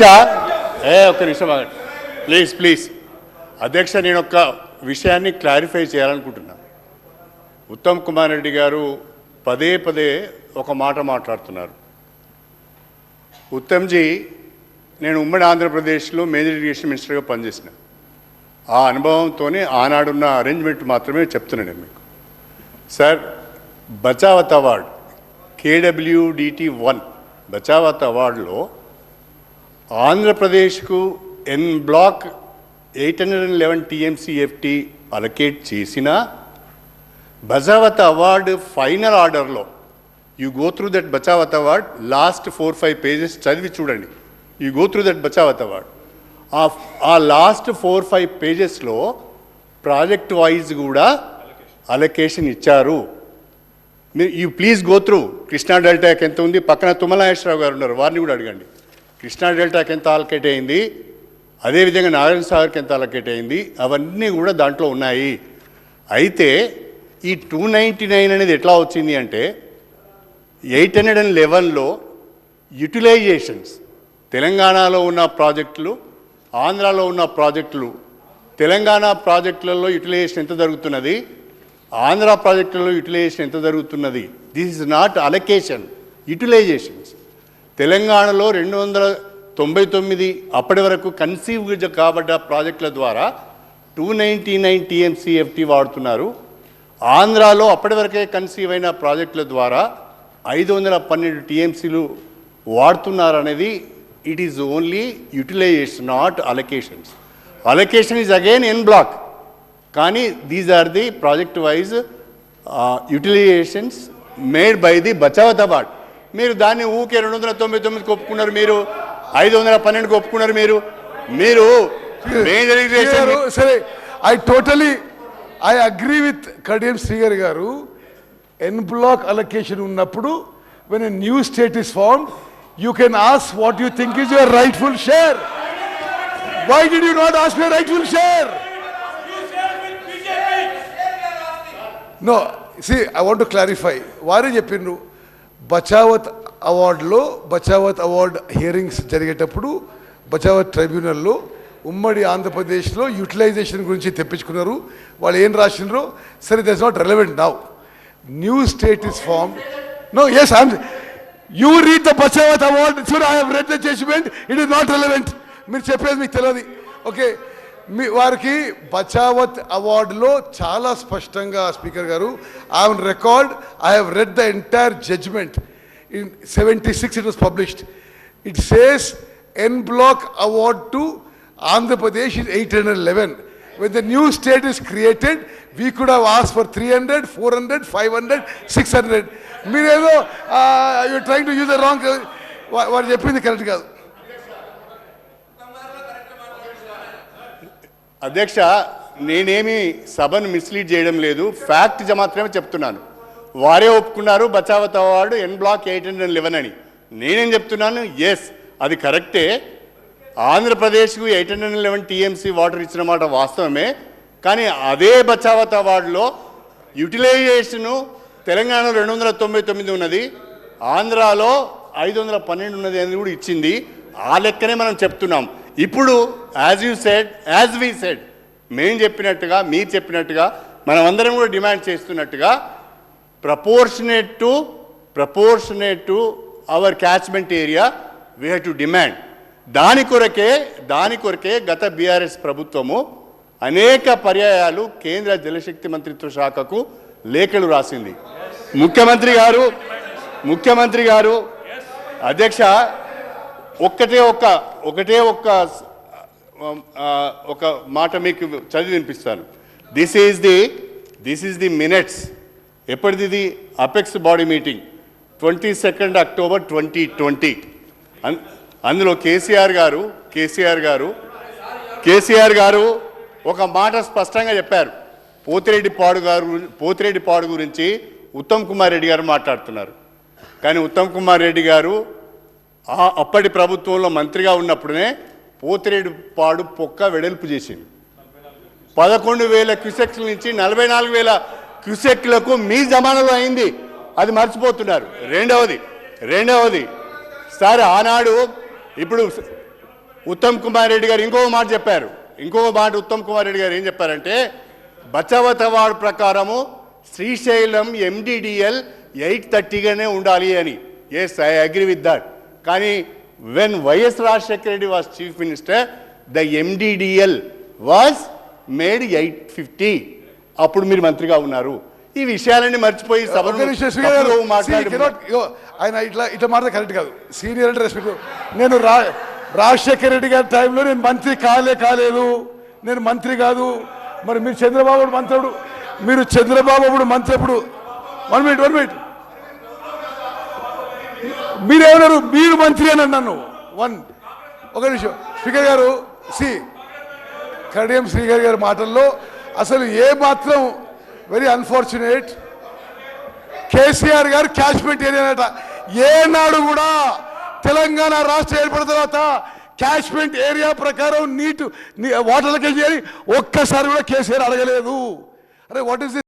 ఏ ఒక్క నిమిషం please please అధ్యక్ష నేను ఒక విషయాన్ని క్లారిఫై చేయాలనుకుంటున్నా. ఉత్తమ్ కుమార్ రెడ్డి గారు పదే పదే ఒక మాట మాట్లాడుతున్నారు. ఉత్తమ్జీ నేను ఉమ్మడి ఆంధ్రప్రదేశ్లో మేజర్ ఇరిగేషన్ మినిస్టర్గా పనిచేసిన. ఆ అనుభవంతోనే ఆనాడున్న అరేంజ్మెంట్ మాత్రమే చెప్తున్నాను నేను మీకు. Sir Bachawat award KWDT one Bachawat అవార్డులో ఆంధ్రప్రదేశ్కు en bloc eight hundred and eleven TMCFT allocate చేసిన బజావత్ అవార్డు ఫైనల్ ఆర్డర్లో you go through that Bachawat award last four five pages చదివి చూడండి. You go through that Bachawat award. ఆ ఆ last four five పేజెస్లో project wise కూడా allocation ఇచ్చారు. మీరు you please go through Krishna డెల్టాకి ఎంత ఉంది? పక్కన తుమ్మలాయేశ్వరరావు గారు ఉన్నారు. వారిని కూడా అడగండి. కృష్ణా డెల్టాకి ఎంత అలకేట్ అయింది. అదేవిధంగా నారాయణ సాగర్కి ఎంత అలకేట్ అయింది. అవన్నీ కూడా దాంట్లో ఉన్నాయి. అయితే ఈ టూ నైంటీ నైన్ అనేది ఎట్లా వచ్చింది అంటే ఎయిట్ హండ్రెడ్ అండ్ లెవెన్లో యూటిలైజేషన్స్ తెలంగాణలో ఉన్న ప్రాజెక్టులు ఆంధ్రాలో ఉన్న ప్రాజెక్టులు తెలంగాణ ప్రాజెక్టులలో యూటిలైజేషన్ ఎంత జరుగుతున్నది ఆంధ్ర ప్రాజెక్టులలో యూటిలైజేషన్ ఎంత జరుగుతున్నది. This is not allocation utilizations తెలంగాణలో రెండు వందల తొంభై తొమ్మిది అప్పటి వరకు కన్సీవ్ కాబడ్డ ప్రాజెక్టుల ద్వారా టూ నైంటీ నైన్ టీఎంసీఎఫ్టీ వాడుతున్నారు. ఆంధ్రాలో అప్పటి వరకే కన్సీవ్ అయిన ప్రాజెక్టుల ద్వారా ఐదు వందల పన్నెండు టీఎంసీలు వాడుతున్నారనేది it is only utilization not allocations allocation is again en bloc కానీ these are the project wise utilizations made by the Bachawat award మీరు దాన్ని ఊకే రెండు వందల తొంభై తొమ్మిదికి ఒప్పుకున్నారు మీరు ఐదు వందల పన్నెండుకి ఒప్పుకున్నారు మీరు. మీరు సరే I totally I agree with Kadiyam శ్రీగారి గారు. ఎన్ బ్లాక్ అలొకేషన్ ఉన్నప్పుడు when a new state is form you can ask what you think is your rightful share why did you not ask your rightful share no see I want to clarify వారే చెప్పిండ్రు బచావత్ అవార్డులో Bachawat award hearings జరిగేటప్పుడు బచావత్ ట్రైబ్యునల్లో ఉమ్మడి ఆంధ్రప్రదేశ్లో utilisation గురించి తెప్పించుకున్నారు. వాళ్ళు ఏం రాసినారో సరే that's not relevant now new state is form no yes I'm you read the Bachawat award sure I have read the judgment it is not relevant మీరు చెప్పేది మీకు తెలియదు ఓకే మీ వారికి బచావత్ అవార్డులో చాలా స్పష్టంగా స్పీకర్ గారు I record I have read the entire judgment in seventy six it was published it says en bloc award to Andhra Pradesh is eight hundred eleven when the new state is created, we could have asked for 300, 400, 500, 600. మీరేదో you trying to use the wrong వారు చెప్పింది correct కాదు. అధ్యక్ష నేనేమి సభను mislead చేయడం లేదు. Fact మాత్రమే చెప్తున్నాను. వారే ఒప్పుకున్నారు. Bachawat award en bloc eight hundred eleven అని. నేనేం చెప్తున్నాను? ఎస్ అది కరెక్టే. ఆంధ్రప్రదేశ్కు eight hundred eleven TMC water ఇచ్చిన మాట వాస్తవమే. కానీ అదే బచావత్ అవార్డులో యూటిలైజేషను తెలంగాణలో రెండు వందల తొంభై తొమ్మిది ఉన్నది. ఆంధ్రాలో ఐదు వందల పన్నెండు ఉన్నది అనేది కూడా ఇచ్చింది. ఆ లెక్కనే మనం చెప్తున్నాం. ఇప్పుడు as you said as we said మేం చెప్పినట్టుగా మీరు చెప్పినట్టుగా మనం అందరం కూడా డిమాండ్ చేస్తున్నట్టుగా proportionate to proportionate to our catchment area we have to demand దాని కొరకే దాని కొరకే గత బీఆర్ఎస్ ప్రభుత్వము అనేక పర్యాయాలు కేంద్ర జలశక్తి మంత్రిత్వ శాఖకు లేఖలు రాసింది. ముఖ్యమంత్రి గారు ముఖ్యమంత్రి గారు అధ్యక్ష ఒక్కటే ఒక్క ఒకటే ఒక్క ఒక మాట మీకు చదివి వినిపిస్తాను. This is the this is the minutes ఎప్పటిది ఇది apex body meeting. Twenty second October twenty twenty. అందులో కేసీఆర్ గారు కేసీఆర్ గారు కేసీఆర్ గారు ఒక మాట స్పష్టంగా చెప్పారు. పోతిరెడ్డి పాడు గారు పోతిరెడ్డి పాడు గురించి ఉత్తమ్ కుమార్ రెడ్డి గారు మాట్లాడుతున్నారు. కానీ ఉత్తమ్ కుమార్ రెడ్డి గారు ఆ అప్పటి ప్రభుత్వంలో మంత్రిగా ఉన్నప్పుడే పోతిరేడు పాడు పొక్క వెడల్పు చేసింది పదకొండు వేల క్యూసెక్ల నుంచి నలభై నాలుగు వేల క్యూసెక్లకు మీ జమానాలో అయింది. అది మర్చిపోతున్నారు. రెండవది రెండవది సార్ ఆనాడు ఇప్పుడు ఉత్తమ్ కుమార్ రెడ్డి గారు ఇంకో మాట చెప్పారు. ఇంకో మాట ఉత్తమ్ కుమార్ రెడ్డి గారు ఏం చెప్పారంటే బచావత్ ప్రకారము శ్రీశైలం ఎండిడిఎల్ ఎయిట్ థర్టీగానే ఉండాలి అని. Yes I agree with that కానీ when YS Rajasekhara Reddy was chief minister the MDDL was made eight fifty అప్పుడు మీరు మంత్రిగా ఉన్నారు. ఈ విషయాలన్నీ మర్చిపోయి ఆయన ఇట్లా ఇట్లా మాట కరెక్ట్ కాదు. సీనియర్ అంటే రెస్పెక్ట్ నేను రా రాజశేఖర రెడ్డి గారి టైంలో నేను మంత్రి కాలే కాలేదు. నేను మంత్రి కాదు. మరి మీరు చంద్రబాబు అప్పుడు మంత్రి అప్పుడు మీరు చంద్రబాబు అప్పుడు మంత్రి అప్పుడు. వన్ మినిట్ వన్ మినిట్ మీరేమన్నారు? మీరు మంత్రి అని అన్నాను వన్ ఒక నిమిషం. స్పీకర్ గారు సి. కడియం శ్రీగారి గారి మాటల్లో అసలు ఏ మాత్రం వెరీ అన్ఫార్చునేట్. కేసీఆర్ గారు కాశ్మీర్ ఏరియానట ఏనాడు కూడా తెలంగాణ రాష్ట్రం ఏర్పడిన తర్వాత క్యాష్మెంట్ ఏరియా ప్రకారం నీటు వాటర్లకి వెళ్ళి ఒక్కసారి కూడా కేసీఆర్ అడగలేదు. అరే వాట్ ఈస్